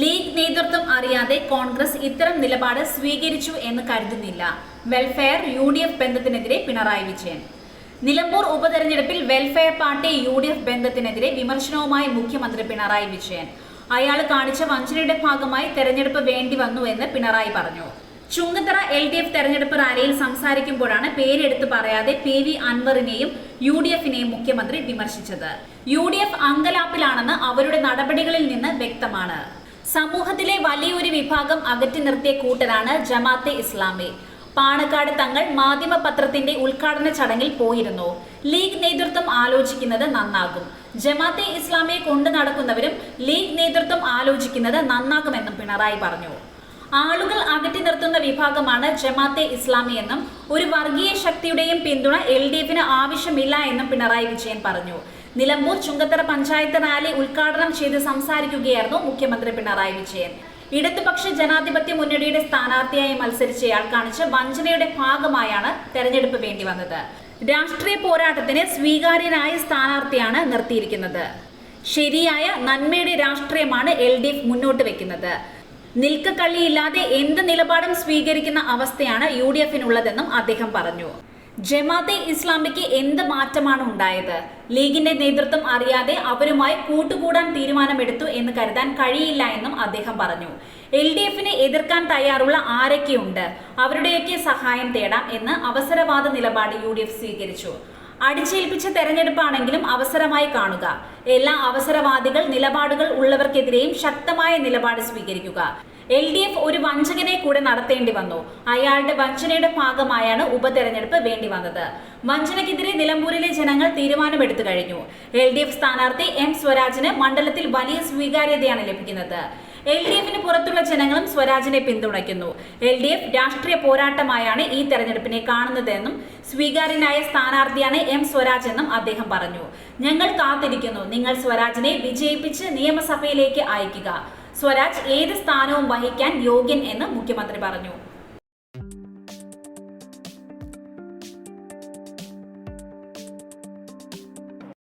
League നേതൃത്വം അറിയാതെ കോൺഗ്രസ് ഇത്തരം നിലപാട് സ്വീകരിച്ചു എന്ന് കരുതുന്നില്ല. വെൽഫെയർ യു ഡി എഫ് ബന്ധത്തിനെതിരെ പിണറായി വിജയൻ. നിലമ്പൂർ ഉപതെരഞ്ഞെടുപ്പിൽ welfare party U D F ബന്ധത്തിനെതിരെ വിമർശനവുമായി മുഖ്യമന്ത്രി പിണറായി വിജയൻ. അയാൾ കാണിച്ച വഞ്ചനയുടെ ഭാഗമായി തെരഞ്ഞെടുപ്പ് വേണ്ടി വന്നു എന്ന് പിണറായി പറഞ്ഞു. ചുങ്കത്തറ എൽ ഡി എഫ് തെരഞ്ഞെടുപ്പ് റാലിയിൽ സംസാരിക്കുമ്പോഴാണ് പേരെടുത്ത് പറയാതെ പി വി അൻവറിനെയും യു ഡി എഫിനെയും മുഖ്യമന്ത്രി വിമർശിച്ചത്. യു ഡി എഫ് അങ്കലാപ്പിലാണെന്ന് അവരുടെ നടപടികളിൽ നിന്ന് വ്യക്തമാണ്. സമൂഹത്തിലെ വലിയൊരു വിഭാഗം അകറ്റി നിർത്തിയ കൂട്ടരാണ് ജമാഅത്തെ ഇസ്ലാമി. പാണക്കാട് തങ്ങൾ മാധ്യമ പത്രത്തിന്റെ ഉദ്ഘാടന ചടങ്ങിൽ പോയിരുന്നു. ലീഗ് നേതൃത്വം ആലോചിക്കുന്നത് നന്നാകും. ജമാഅത്തെ ഇസ്ലാമിയെ കൊണ്ടു നടക്കുന്നവരും ലീഗ് നേതൃത്വം ആലോചിക്കുന്നത് നന്നാകുമെന്നും പിണറായി പറഞ്ഞു. ആളുകൾ അകറ്റി നിർത്തുന്ന വിഭാഗമാണ് ജമാഅത്തെ ഇസ്ലാമി എന്നും ഒരു വർഗീയ ശക്തിയുടെയും പിന്തുണ എൽ ഡി എഫിന് ആവശ്യമില്ല എന്നും പിണറായി വിജയൻ പറഞ്ഞു. നിലമ്പൂർ ചുങ്കത്തറ പഞ്ചായത്ത് റാലി ഉദ്ഘാടനം ചെയ്ത് സംസാരിക്കുകയായിരുന്നു മുഖ്യമന്ത്രി പിണറായി വിജയൻ. ഇടതുപക്ഷ ജനാധിപത്യ മുന്നണിയുടെ സ്ഥാനാർത്ഥിയായി മത്സരിച്ചയാൾ കാണിച്ച വഞ്ചനയുടെ ഭാഗമായാണ് തെരഞ്ഞെടുപ്പ് വേണ്ടി വന്നത്. രാഷ്ട്രീയ പോരാട്ടത്തിന് സ്വീകാര്യനായ സ്ഥാനാർത്ഥിയാണ് നിർത്തിയിരിക്കുന്നത്. ശരിയായ നന്മയുടെ രാഷ്ട്രീയമാണ് എൽ ഡി എഫ് മുന്നോട്ട് വെക്കുന്നത്. നിൽക്കക്കള്ളിയില്ലാതെ എന്ത് നിലപാടും സ്വീകരിക്കുന്ന അവസ്ഥയാണ് യു ഡി എഫിനുള്ളതെന്നും അദ്ദേഹം പറഞ്ഞു. ജമാഅത്തെ ഇസ്ലാമിക്ക് എന്ത് മാറ്റമാണ് ഉണ്ടായത്? ലീഗിന്റെ നേതൃത്വം അറിയാതെ അവരുമായി കൂട്ടുകൂടാൻ തീരുമാനമെടുത്തു എന്ന് കരുതാൻ കഴിയില്ല എന്നും അദ്ദേഹം പറഞ്ഞു. എൽ ഡി എഫിനെ എതിർക്കാൻ തയ്യാറുള്ള ആരൊക്കെയുണ്ട്? അവരുടെയൊക്കെ സഹായം തേടാം എന്ന് അവസരവാദ നിലപാട് യു ഡി എഫ് സ്വീകരിച്ചു. അടിച്ചേൽപ്പിച്ച തെരഞ്ഞെടുപ്പാണെങ്കിലും അവസരമായി കാണുക. എല്ലാ അവസരവാദികൾ നിലപാടുകൾ ഉള്ളവർക്കെതിരെയും ശക്തമായ നിലപാട് സ്വീകരിക്കുക. എൽ ഡി എഫ് ഒരു വഞ്ചകനെ കൂടെ നടത്തേണ്ടി വന്നു. അയാളുടെ വഞ്ചനയുടെ ഭാഗമായാണ് ഉപതെരഞ്ഞെടുപ്പ് വേണ്ടി വന്നത്. വഞ്ചനയ്ക്കെതിരെ നിലമ്പൂരിലെ ജനങ്ങൾ തീരുമാനമെടുത്തു കഴിഞ്ഞു. എൽ ഡി എഫ് സ്ഥാനാർത്ഥി എം സ്വരാജിന് മണ്ഡലത്തിൽ വലിയ സ്വീകാര്യതയാണ് ലഭിക്കുന്നത്. എൽ ഡി എഫിന് പുറത്തുള്ള ജനങ്ങളും സ്വരാജിനെ പിന്തുണയ്ക്കുന്നു. എൽ ഡി എഫ് രാഷ്ട്രീയ പോരാട്ടമായാണ് ഈ തെരഞ്ഞെടുപ്പിനെ കാണുന്നതെന്നും സ്വീകാര്യനായ സ്ഥാനാർത്ഥിയാണ് എം സ്വരാജ് എന്നും അദ്ദേഹം പറഞ്ഞു. ഞങ്ങൾ കാത്തിരിക്കുന്നു. നിങ്ങൾ സ്വരാജിനെ വിജയിപ്പിച്ച് നിയമസഭയിലേക്ക് അയക്കുക സ്വരാജ് ഏത് സ്ഥാനവും വഹിക്കാൻ യോഗ്യൻ എന്ന് മുഖ്യമന്ത്രി പറഞ്ഞു